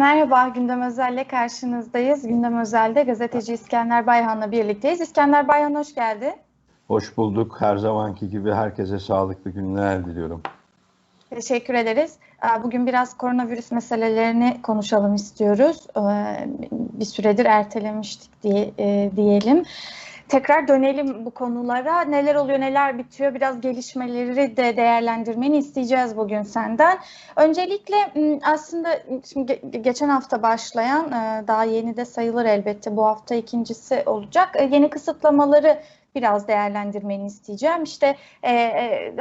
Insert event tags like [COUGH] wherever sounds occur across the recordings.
Merhaba, Gündem Özel'le karşınızdayız. Gündem Özel'de gazeteci İskender Bayhan'la birlikteyiz. İskender Bayhan hoş geldi. Hoş bulduk. Her zamanki gibi herkese sağlıklı günler diliyorum. Teşekkür ederiz. Bugün biraz koronavirüs meselelerini konuşalım istiyoruz. Bir süredir ertelemiştik diye diyelim. Tekrar dönelim bu konulara. Neler oluyor, neler bitiyor biraz gelişmeleri de değerlendirmeni isteyeceğiz bugün senden. Öncelikle aslında şimdi geçen hafta başlayan daha yeni de sayılır elbette bu hafta ikincisi olacak. Yeni kısıtlamaları biraz değerlendirmeni isteyeceğim. İşte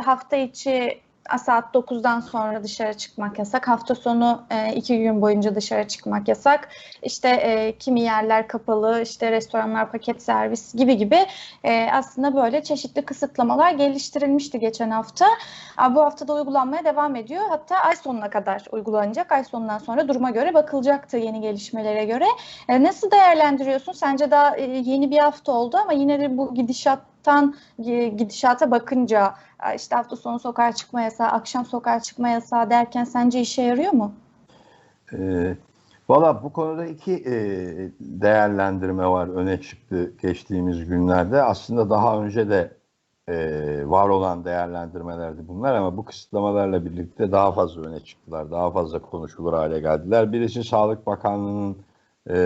hafta içi saat 9'dan sonra dışarı çıkmak yasak. Hafta sonu e, iki gün boyunca dışarı çıkmak yasak. İşte e, kimi yerler kapalı, işte restoranlar paket servis gibi gibi e, aslında böyle çeşitli kısıtlamalar geliştirilmişti geçen hafta. Bu hafta da uygulanmaya devam ediyor. Hatta ay sonuna kadar uygulanacak. Ay sonundan sonra duruma göre bakılacaktı yeni gelişmelere göre. E, nasıl değerlendiriyorsun? Sence daha e, yeni bir hafta oldu ama yine de bu gidişat tan gidişata bakınca işte hafta sonu sokağa çıkma yasağı, akşam sokağa çıkma yasağı derken sence işe yarıyor mu? E, Valla bu konuda iki e, değerlendirme var öne çıktı geçtiğimiz günlerde. Aslında daha önce de e, var olan değerlendirmelerdi bunlar ama bu kısıtlamalarla birlikte daha fazla öne çıktılar. Daha fazla konuşulur hale geldiler. Birisi Sağlık Bakanlığı'nın e,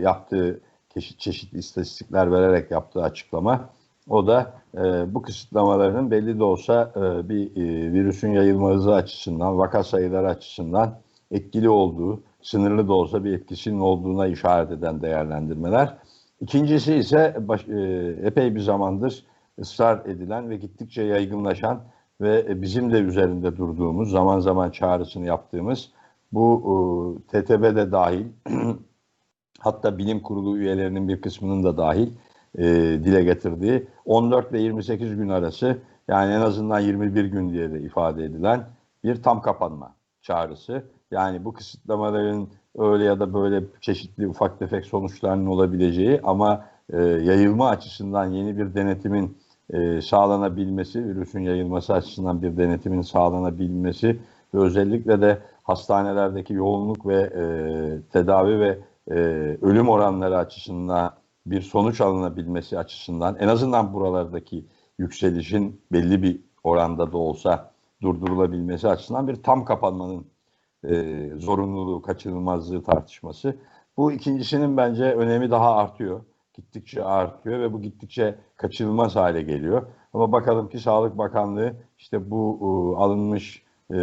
yaptığı çeşit çeşitli istatistikler vererek yaptığı açıklama. O da e, bu kısıtlamaların belli de olsa e, bir e, virüsün yayılma hızı açısından, vaka sayıları açısından etkili olduğu, sınırlı da olsa bir etkisinin olduğuna işaret eden değerlendirmeler. İkincisi ise baş, e, epey bir zamandır ısrar edilen ve gittikçe yaygınlaşan ve bizim de üzerinde durduğumuz, zaman zaman çağrısını yaptığımız bu e, TTB'de dahil, [CLEARS THROAT] hatta bilim kurulu üyelerinin bir kısmının da dahil e, dile getirdiği 14 ve 28 gün arası yani en azından 21 gün diye de ifade edilen bir tam kapanma çağrısı. Yani bu kısıtlamaların öyle ya da böyle çeşitli ufak tefek sonuçlarının olabileceği ama e, yayılma açısından yeni bir denetimin e, sağlanabilmesi, virüsün yayılması açısından bir denetimin sağlanabilmesi ve özellikle de hastanelerdeki yoğunluk ve e, tedavi ve e, ölüm oranları açısından bir sonuç alınabilmesi açısından en azından buralardaki yükselişin belli bir oranda da olsa durdurulabilmesi açısından bir tam kapanmanın e, zorunluluğu, kaçınılmazlığı tartışması. Bu ikincisinin bence önemi daha artıyor. Gittikçe artıyor ve bu gittikçe kaçınılmaz hale geliyor. Ama bakalım ki Sağlık Bakanlığı işte bu e, alınmış e,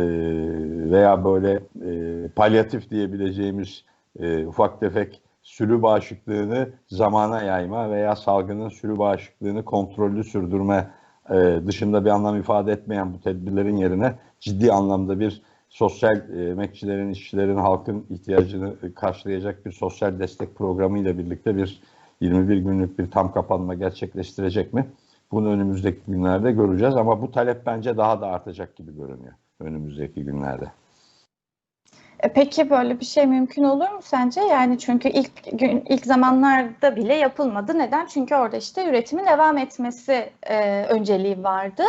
veya böyle e, palyatif diyebileceğimiz e, ufak tefek sürü bağışıklığını zamana yayma veya salgının sürü bağışıklığını kontrollü sürdürme e, dışında bir anlam ifade etmeyen bu tedbirlerin yerine ciddi anlamda bir sosyal e, emekçilerin, işçilerin, halkın ihtiyacını karşılayacak bir sosyal destek programı ile birlikte bir 21 günlük bir tam kapanma gerçekleştirecek mi? Bunu önümüzdeki günlerde göreceğiz ama bu talep bence daha da artacak gibi görünüyor önümüzdeki günlerde. E, peki böyle bir şey mümkün olur mu sence? Yani çünkü ilk gün ilk zamanlarda bile yapılmadı. Neden? Çünkü orada işte üretimin devam etmesi e, önceliği vardı.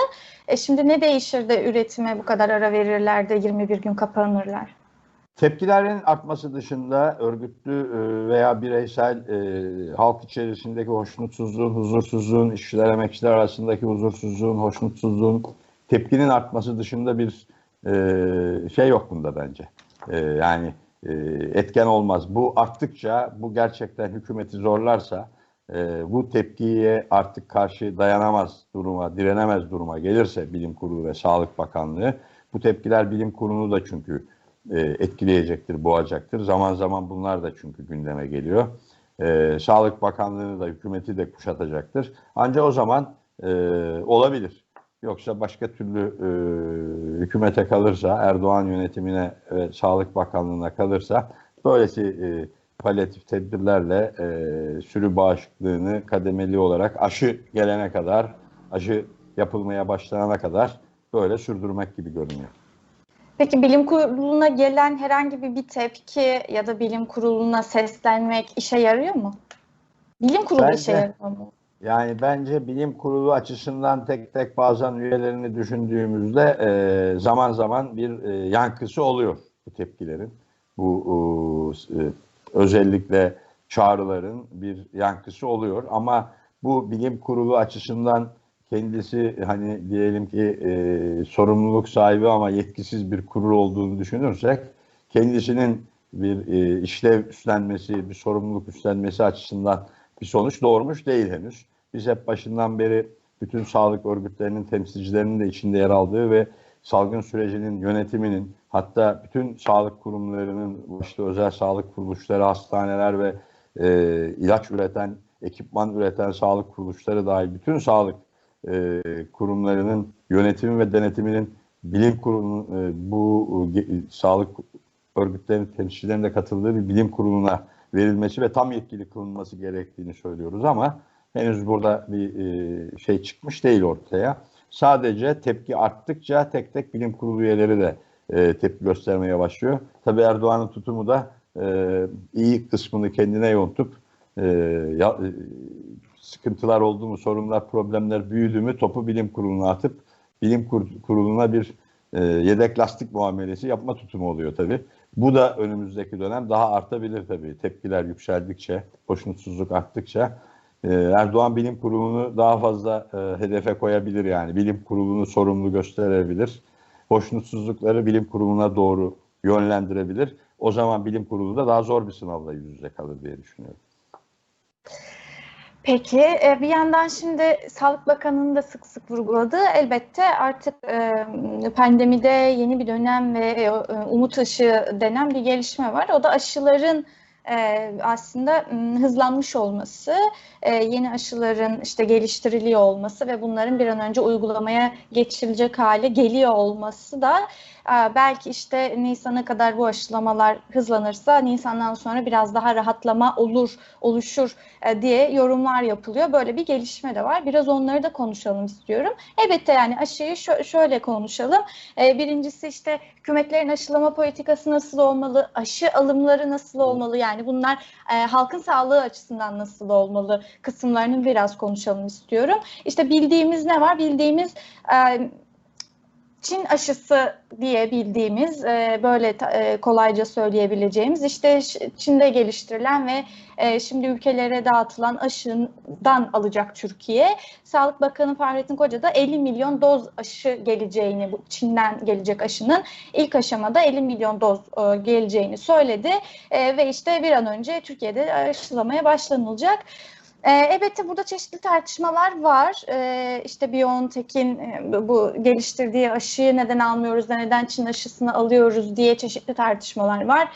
E şimdi ne değişir de üretime bu kadar ara verirler de 21 gün kapanırlar? Tepkilerin artması dışında örgütlü e, veya bireysel e, halk içerisindeki hoşnutsuzluğun, huzursuzluğun, işçiler emekçiler arasındaki huzursuzluğun, hoşnutsuzluğun, tepkinin artması dışında bir e, şey yok bunda bence. E, yani e, etken olmaz. Bu arttıkça bu gerçekten hükümeti zorlarsa e, bu tepkiye artık karşı dayanamaz duruma, direnemez duruma gelirse Bilim Kurulu ve Sağlık Bakanlığı bu tepkiler Bilim Kurulu'nu da çünkü e, etkileyecektir, boğacaktır. Zaman zaman bunlar da çünkü gündeme geliyor. E, Sağlık Bakanlığı'nı da hükümeti de kuşatacaktır. Ancak o zaman e, olabilir. Yoksa başka türlü e, hükümete kalırsa, Erdoğan yönetimine ve Sağlık Bakanlığı'na kalırsa böylesi e, palyatif tedbirlerle e, sürü bağışıklığını kademeli olarak aşı gelene kadar, aşı yapılmaya başlanana kadar böyle sürdürmek gibi görünüyor. Peki bilim kuruluna gelen herhangi bir, tepki ya da bilim kuruluna seslenmek işe yarıyor mu? Bilim kurulu Bence, işe yarıyor mu? Yani bence bilim kurulu açısından tek tek bazen üyelerini düşündüğümüzde e, zaman zaman bir e, yankısı oluyor bu tepkilerin. Bu bu e, özellikle çağrıların bir yankısı oluyor. Ama bu bilim kurulu açısından kendisi hani diyelim ki e, sorumluluk sahibi ama yetkisiz bir kurul olduğunu düşünürsek kendisinin bir e, işlev üstlenmesi, bir sorumluluk üstlenmesi açısından bir sonuç doğurmuş değil henüz. Biz hep başından beri bütün sağlık örgütlerinin temsilcilerinin de içinde yer aldığı ve salgın sürecinin yönetiminin hatta bütün sağlık kurumlarının başta özel sağlık kuruluşları, hastaneler ve e, ilaç üreten, ekipman üreten sağlık kuruluşları dahil bütün sağlık e, kurumlarının yönetimi ve denetiminin bilim kurulu e, bu e, sağlık örgütlerinin temsilcilerinin de katıldığı bir bilim kuruluna verilmesi ve tam yetkili kılınması gerektiğini söylüyoruz ama henüz burada bir e, şey çıkmış değil ortaya. Sadece tepki arttıkça tek tek bilim kurulu üyeleri de e, tepki göstermeye başlıyor. Tabii Erdoğan'ın tutumu da e, iyi kısmını kendine yontup sıkıntılar oldu mu, sorunlar, problemler büyüdü mü topu bilim kuruluna atıp bilim kur, kuruluna bir yedek lastik muamelesi yapma tutumu oluyor tabii. Bu da önümüzdeki dönem daha artabilir tabii. Tepkiler yükseldikçe, hoşnutsuzluk arttıkça e, Erdoğan bilim kurulunu daha fazla e, hedefe koyabilir yani. Bilim kurulunu sorumlu gösterebilir. Hoşnutsuzlukları bilim kuruluna doğru yönlendirebilir. O zaman bilim kurulu da daha zor bir sınavla yüz yüze kalır diye düşünüyorum. Peki e, bir yandan şimdi Sağlık Bakanı'nın da sık sık vurguladığı elbette artık e, pandemide yeni bir dönem ve e, umut ışığı denen bir gelişme var. O da aşıların aslında hızlanmış olması, yeni aşıların işte geliştiriliyor olması ve bunların bir an önce uygulamaya geçilecek hale geliyor olması da belki işte Nisan'a kadar bu aşılamalar hızlanırsa Nisan'dan sonra biraz daha rahatlama olur, oluşur e, diye yorumlar yapılıyor. Böyle bir gelişme de var. Biraz onları da konuşalım istiyorum. Elbette yani aşıyı şöyle konuşalım. E, birincisi işte hükümetlerin aşılama politikası nasıl olmalı, aşı alımları nasıl olmalı yani bunlar e, halkın sağlığı açısından nasıl olmalı kısımlarını biraz konuşalım istiyorum. İşte bildiğimiz ne var? Bildiğimiz Çin aşısı diye bildiğimiz e, böyle e, kolayca söyleyebileceğimiz işte Çin'de geliştirilen ve e, şimdi ülkelere dağıtılan aşından alacak Türkiye. Sağlık Bakanı Fahrettin Koca da 50 milyon doz aşı geleceğini bu Çin'den gelecek aşının ilk aşamada 50 milyon doz geleceğini söyledi ve işte bir an önce Türkiye'de aşılamaya başlanılacak. E, elbette burada çeşitli tartışmalar var. E, işte BioNTech'in e, bu geliştirdiği aşıyı neden almıyoruz da neden Çin aşısını alıyoruz diye çeşitli tartışmalar var.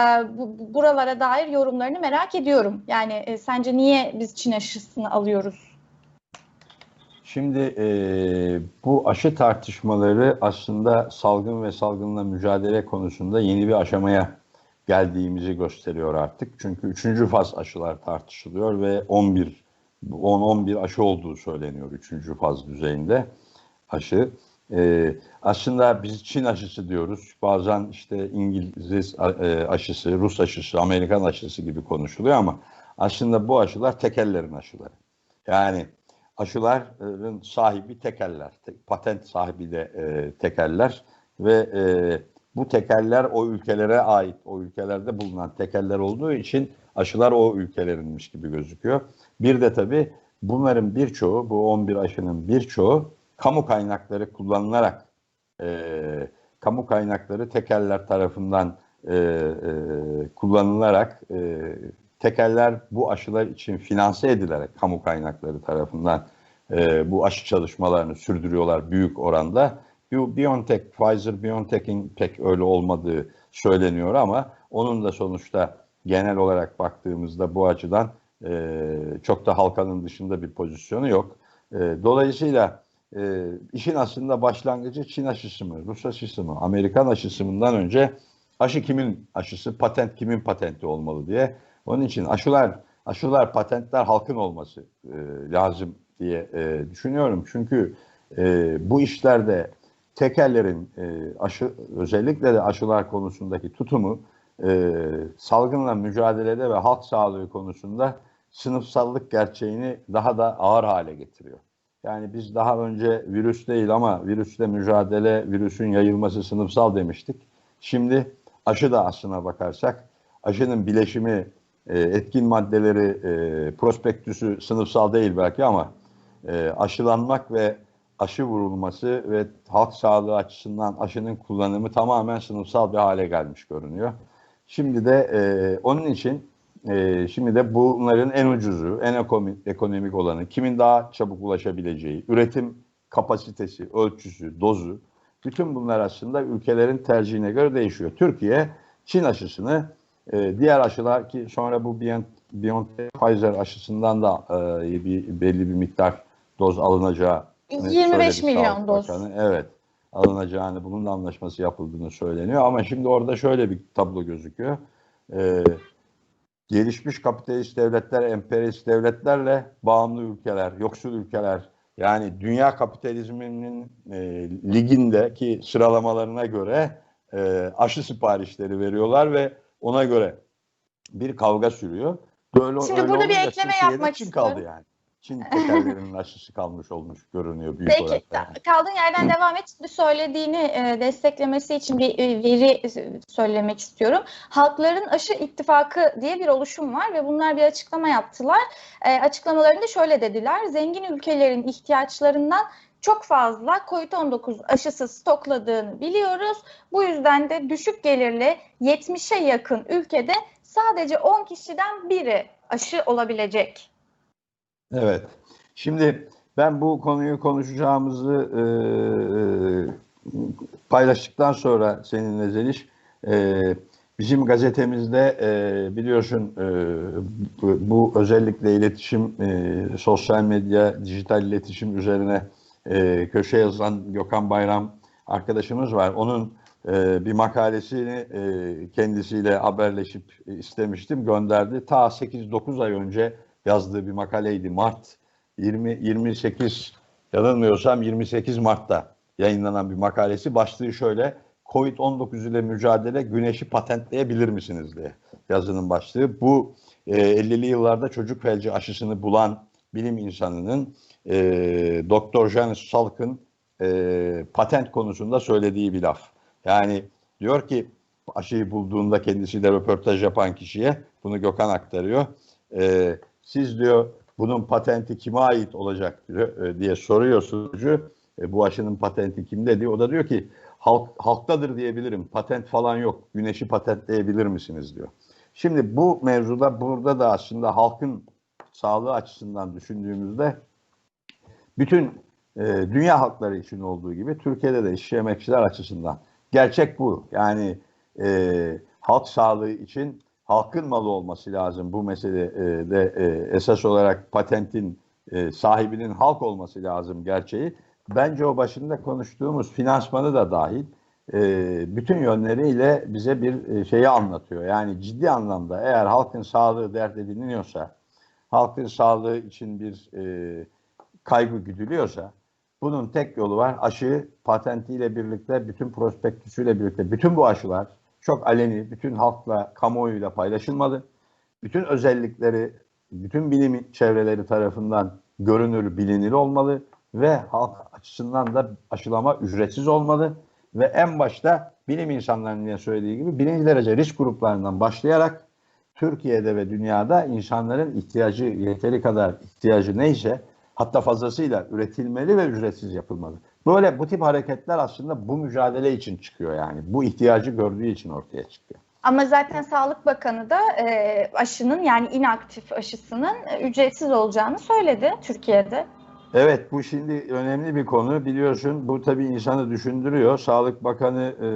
E, bu, buralara dair yorumlarını merak ediyorum. Yani e, sence niye biz Çin aşısını alıyoruz? Şimdi e, bu aşı tartışmaları aslında salgın ve salgınla mücadele konusunda yeni bir aşamaya geldiğimizi gösteriyor artık. Çünkü üçüncü faz aşılar tartışılıyor ve 11 10-11 aşı olduğu söyleniyor üçüncü faz düzeyinde aşı. Ee, aslında biz Çin aşısı diyoruz. Bazen işte İngiliz e, aşısı, Rus aşısı, Amerikan aşısı gibi konuşuluyor ama aslında bu aşılar tekellerin aşıları. Yani aşıların sahibi tekeller, patent sahibi de e, tekeller ve e, bu tekeller o ülkelere ait, o ülkelerde bulunan tekeller olduğu için aşılar o ülkelerinmiş gibi gözüküyor. Bir de tabii bunların birçoğu, bu 11 aşının birçoğu kamu kaynakları kullanılarak, e, kamu kaynakları tekeller tarafından e, e, kullanılarak, e, tekeller bu aşılar için finanse edilerek kamu kaynakları tarafından e, bu aşı çalışmalarını sürdürüyorlar büyük oranda BioNTech, Pfizer BioNTech'in pek öyle olmadığı söyleniyor ama onun da sonuçta genel olarak baktığımızda bu açıdan e, çok da halkanın dışında bir pozisyonu yok. E, dolayısıyla e, işin aslında başlangıcı Çin aşısı mı, Rus aşısı mı, Amerikan aşısı mıdan önce aşı kimin aşısı, patent kimin patenti olmalı diye. Onun için aşılar, aşılar, patentler halkın olması e, lazım diye e, düşünüyorum. Çünkü e, bu işlerde tekerlerin e, aşı özellikle de aşılar konusundaki tutumu e, salgınla mücadelede ve halk sağlığı konusunda sınıfsallık gerçeğini daha da ağır hale getiriyor. Yani biz daha önce virüs değil ama virüsle mücadele, virüsün yayılması sınıfsal demiştik. Şimdi aşı da aslına bakarsak aşının bileşimi, e, etkin maddeleri, e, prospektüsü sınıfsal değil belki ama e, aşılanmak ve aşı vurulması ve halk sağlığı açısından aşının kullanımı tamamen sınıfsal bir hale gelmiş görünüyor. Şimdi de e, onun için e, şimdi de bunların en ucuzu, en ekonomik, olanı, kimin daha çabuk ulaşabileceği, üretim kapasitesi, ölçüsü, dozu, bütün bunlar aslında ülkelerin tercihine göre değişiyor. Türkiye Çin aşısını e, diğer aşılar ki sonra bu BioNTech Pfizer aşısından da e, bir belli bir miktar doz alınacağı 25 milyon doz. Bakanı. Evet alınacağını, bunun anlaşması yapıldığını söyleniyor. Ama şimdi orada şöyle bir tablo gözüküyor. Ee, gelişmiş kapitalist devletler, emperyalist devletlerle bağımlı ülkeler, yoksul ülkeler, yani dünya kapitalizminin e, ligindeki sıralamalarına göre e, aşı siparişleri veriyorlar ve ona göre bir kavga sürüyor. Böyle, Şimdi burada bir ekleme yapmak istiyorum. kaldı yani. Çin tekerlerinin aşısı kalmış olmuş görünüyor büyük Peki, olarak. Peki kaldığın yerden devam et. Şimdi söylediğini e, desteklemesi için bir e, veri söylemek istiyorum. Halkların Aşı İttifakı diye bir oluşum var ve bunlar bir açıklama yaptılar. E, açıklamalarında şöyle dediler. Zengin ülkelerin ihtiyaçlarından çok fazla COVID-19 aşısı stokladığını biliyoruz. Bu yüzden de düşük gelirli 70'e yakın ülkede sadece 10 kişiden biri aşı olabilecek Evet. Şimdi ben bu konuyu konuşacağımızı e, paylaştıktan sonra seninle Zeliş, e, bizim gazetemizde e, biliyorsun e, bu, bu özellikle iletişim, e, sosyal medya, dijital iletişim üzerine e, köşe yazan Gökhan Bayram arkadaşımız var. Onun e, bir makalesini e, kendisiyle haberleşip istemiştim, gönderdi. Ta 8-9 ay önce yazdığı bir makaleydi. Mart 20 28 yanılmıyorsam 28 Mart'ta yayınlanan bir makalesi. Başlığı şöyle Covid-19 ile mücadele güneşi patentleyebilir misiniz diye yazının başlığı. Bu e, 50'li yıllarda çocuk felci aşısını bulan bilim insanının e, Doktor Janis Salk'ın e, patent konusunda söylediği bir laf. Yani diyor ki aşıyı bulduğunda kendisiyle röportaj yapan kişiye bunu Gökhan aktarıyor. E, siz diyor bunun patenti kime ait olacak e, diye soruyor sunucu. E, bu aşının patenti kimde diyor. O da diyor ki halk halktadır diyebilirim. Patent falan yok. Güneşi patentleyebilir misiniz diyor. Şimdi bu mevzuda burada da aslında halkın sağlığı açısından düşündüğümüzde bütün e, dünya halkları için olduğu gibi Türkiye'de de işçi emekçiler açısından gerçek bu. Yani e, halk sağlığı için halkın malı olması lazım bu meselede e, esas olarak patentin e, sahibinin halk olması lazım gerçeği. Bence o başında konuştuğumuz finansmanı da dahil e, bütün yönleriyle bize bir e, şeyi anlatıyor. Yani ciddi anlamda eğer halkın sağlığı dert ediniliyorsa, halkın sağlığı için bir e, kaygı güdülüyorsa bunun tek yolu var. Aşı patentiyle birlikte, bütün prospektüsüyle birlikte, bütün bu aşılar çok aleni, bütün halkla, kamuoyuyla paylaşılmalı. Bütün özellikleri, bütün bilim çevreleri tarafından görünür, bilinir olmalı ve halk açısından da aşılama ücretsiz olmalı. Ve en başta bilim insanlarının söylediği gibi birinci derece risk gruplarından başlayarak Türkiye'de ve dünyada insanların ihtiyacı yeteri kadar ihtiyacı neyse hatta fazlasıyla üretilmeli ve ücretsiz yapılmalı. Böyle bu tip hareketler aslında bu mücadele için çıkıyor yani. Bu ihtiyacı gördüğü için ortaya çıkıyor. Ama zaten Sağlık Bakanı da e, aşının yani inaktif aşısının e, ücretsiz olacağını söyledi Türkiye'de. Evet bu şimdi önemli bir konu. Biliyorsun bu tabii insanı düşündürüyor. Sağlık Bakanı e,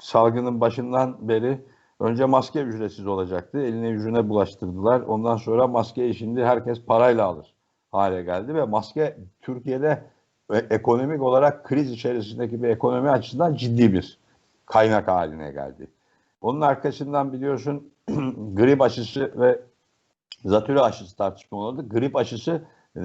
salgının başından beri önce maske ücretsiz olacaktı. Eline yüzüne bulaştırdılar. Ondan sonra maskeyi şimdi herkes parayla alır hale geldi ve maske Türkiye'de ekonomik olarak kriz içerisindeki bir ekonomi açısından ciddi bir kaynak haline geldi. Onun arkasından biliyorsun [CLEARS THROAT] grip aşısı ve zatürre aşısı tartışma oldu. Grip aşısı e,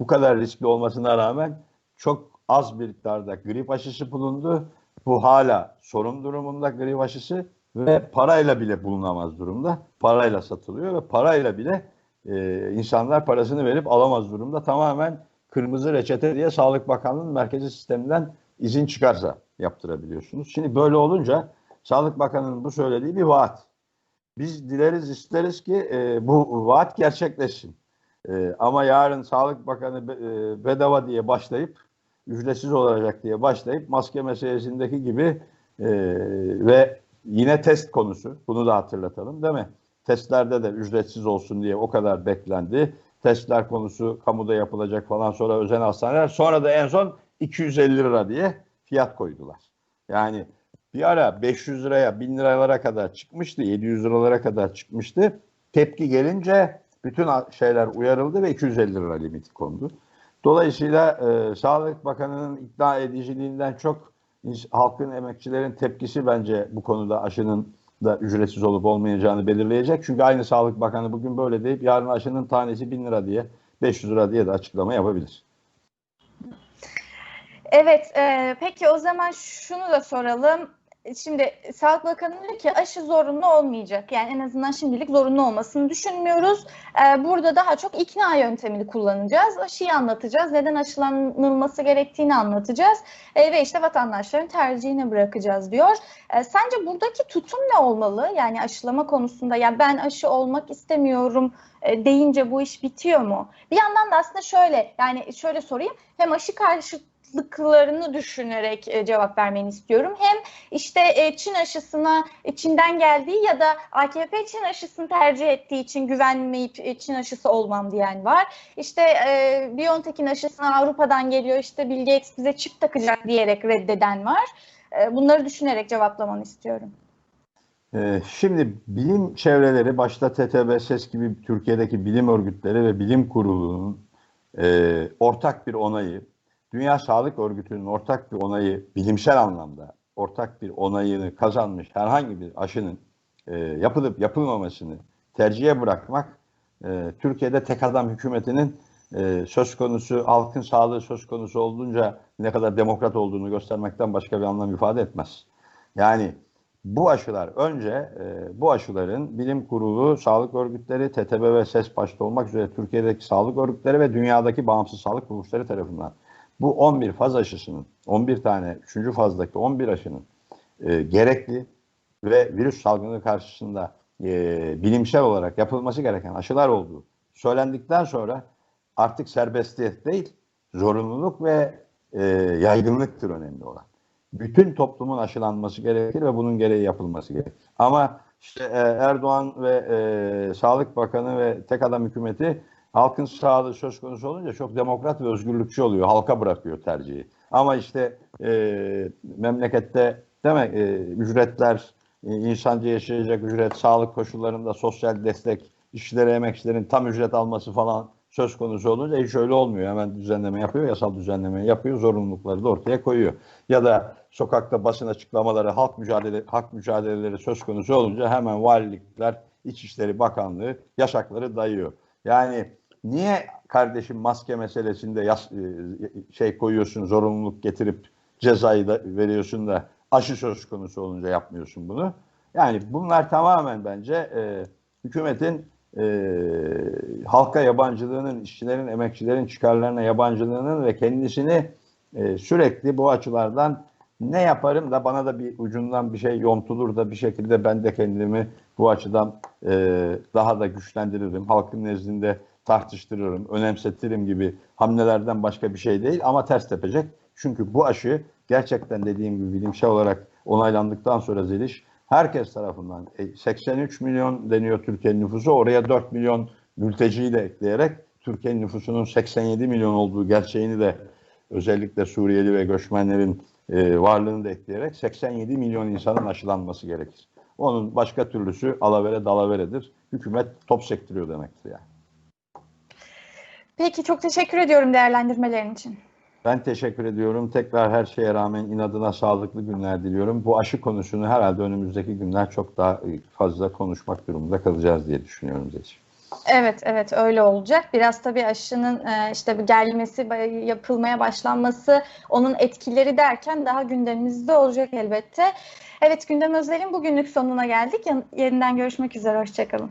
bu kadar riskli olmasına rağmen çok az miktarda grip aşısı bulundu. Bu hala sorun durumunda grip aşısı ve parayla bile bulunamaz durumda. Parayla satılıyor ve parayla bile e, insanlar parasını verip alamaz durumda. Tamamen kırmızı reçete diye Sağlık Bakanlığı'nın merkezi sisteminden izin çıkarsa yaptırabiliyorsunuz. Şimdi böyle olunca Sağlık Bakanı'nın bu söylediği bir vaat. Biz dileriz isteriz ki e, bu vaat gerçekleşsin. E, ama yarın Sağlık Bakanı e, bedava diye başlayıp ücretsiz olacak diye başlayıp maske meselesindeki gibi e, ve yine test konusu bunu da hatırlatalım değil mi? Testlerde de ücretsiz olsun diye o kadar beklendi. Testler konusu kamuda yapılacak falan sonra özel hastaneler sonra da en son 250 lira diye fiyat koydular. Yani bir ara 500 liraya 1000 liralara kadar çıkmıştı 700 liralara kadar çıkmıştı. Tepki gelince bütün şeyler uyarıldı ve 250 lira limiti kondu. Dolayısıyla e, Sağlık Bakanı'nın ikna ediciliğinden çok halkın emekçilerin tepkisi bence bu konuda aşının da ücretsiz olup olmayacağını belirleyecek. Çünkü aynı Sağlık Bakanı bugün böyle deyip yarın aşının tanesi 1000 lira diye 500 lira diye de açıklama yapabilir. Evet, e, peki o zaman şunu da soralım. Şimdi Sağlık Bakanı diyor ki aşı zorunlu olmayacak. Yani en azından şimdilik zorunlu olmasını düşünmüyoruz. Ee, burada daha çok ikna yöntemini kullanacağız. Aşıyı anlatacağız. Neden aşılanılması gerektiğini anlatacağız. Ee, ve işte vatandaşların tercihine bırakacağız diyor. Ee, sence buradaki tutum ne olmalı? Yani aşılama konusunda ya ben aşı olmak istemiyorum e, deyince bu iş bitiyor mu? Bir yandan da aslında şöyle yani şöyle sorayım. Hem aşı karşı farklılıklarını düşünerek e, cevap vermeni istiyorum. Hem işte e, Çin aşısına Çin'den geldiği ya da AKP Çin aşısını tercih ettiği için güvenmeyip e, Çin aşısı olmam diyen var. İşte BioNTech'in aşısına Avrupa'dan geliyor işte Bill Gates bize çip takacak diyerek reddeden var. Bunları düşünerek cevaplamanı istiyorum. Şimdi bilim çevreleri başta TTB, SES gibi Türkiye'deki bilim örgütleri ve bilim kurulunun e, ortak bir onayı Dünya Sağlık Örgütü'nün ortak bir onayı, bilimsel anlamda ortak bir onayını kazanmış herhangi bir aşının e, yapılıp yapılmamasını tercihe bırakmak e, Türkiye'de tek adam hükümetinin e, söz konusu, halkın sağlığı söz konusu olduğunca ne kadar demokrat olduğunu göstermekten başka bir anlam ifade etmez. Yani bu aşılar önce e, bu aşıların bilim kurulu, sağlık örgütleri, TTB ve SES başta olmak üzere Türkiye'deki sağlık örgütleri ve dünyadaki bağımsız sağlık kuruluşları tarafından bu 11 faz aşısının, 11 tane 3. fazdaki 11 aşının e, gerekli ve virüs salgını karşısında e, bilimsel olarak yapılması gereken aşılar olduğu söylendikten sonra artık serbestiyet değil, zorunluluk ve e, yaygınlıktır önemli olan. Bütün toplumun aşılanması gerekir ve bunun gereği yapılması gerekir. Ama işte e, Erdoğan ve e, Sağlık Bakanı ve tek adam hükümeti halkın sağlığı söz konusu olunca çok demokrat ve özgürlükçü oluyor. Halka bırakıyor tercihi. Ama işte e, memlekette mi, e, ücretler, e, insanca yaşayacak ücret, sağlık koşullarında sosyal destek, işçilere, emekçilerin tam ücret alması falan söz konusu olunca hiç öyle olmuyor. Hemen düzenleme yapıyor, yasal düzenleme yapıyor, zorunlulukları da ortaya koyuyor. Ya da sokakta basın açıklamaları, halk mücadele hak mücadeleleri söz konusu olunca hemen valilikler, İçişleri Bakanlığı yaşakları dayıyor. Yani niye kardeşim maske meselesinde yas, e, şey koyuyorsun, zorunluluk getirip cezayı da veriyorsun da aşı söz konusu olunca yapmıyorsun bunu? Yani bunlar tamamen bence e, hükümetin e, halka yabancılığının, işçilerin, emekçilerin çıkarlarına yabancılığının ve kendisini e, sürekli bu açılardan ne yaparım da bana da bir ucundan bir şey yontulur da bir şekilde ben de kendimi bu açıdan e, daha da güçlendiririm. Halkın nezdinde tartıştırırım, önemsetirim gibi hamlelerden başka bir şey değil ama ters tepecek. Çünkü bu aşı gerçekten dediğim gibi bilimsel olarak onaylandıktan sonra Zeliş herkes tarafından 83 e, milyon deniyor Türkiye'nin nüfusu oraya 4 milyon mülteciyi de ekleyerek Türkiye'nin nüfusunun 87 milyon olduğu gerçeğini de özellikle Suriyeli ve göçmenlerin e, varlığını da ekleyerek 87 milyon insanın aşılanması gerekir. Onun başka türlüsü alavere dalaveredir. Hükümet top sektiriyor demektir yani. Peki çok teşekkür ediyorum değerlendirmelerin için. Ben teşekkür ediyorum. Tekrar her şeye rağmen inadına sağlıklı günler diliyorum. Bu aşı konusunu herhalde önümüzdeki günler çok daha fazla konuşmak durumunda kalacağız diye düşünüyorum Zeki. Evet, evet öyle olacak. Biraz tabii aşının e, işte gelmesi, yapılmaya başlanması, onun etkileri derken daha gündemimizde olacak elbette. Evet, gündem özelin bugünlük sonuna geldik. Yeniden görüşmek üzere, hoşçakalın.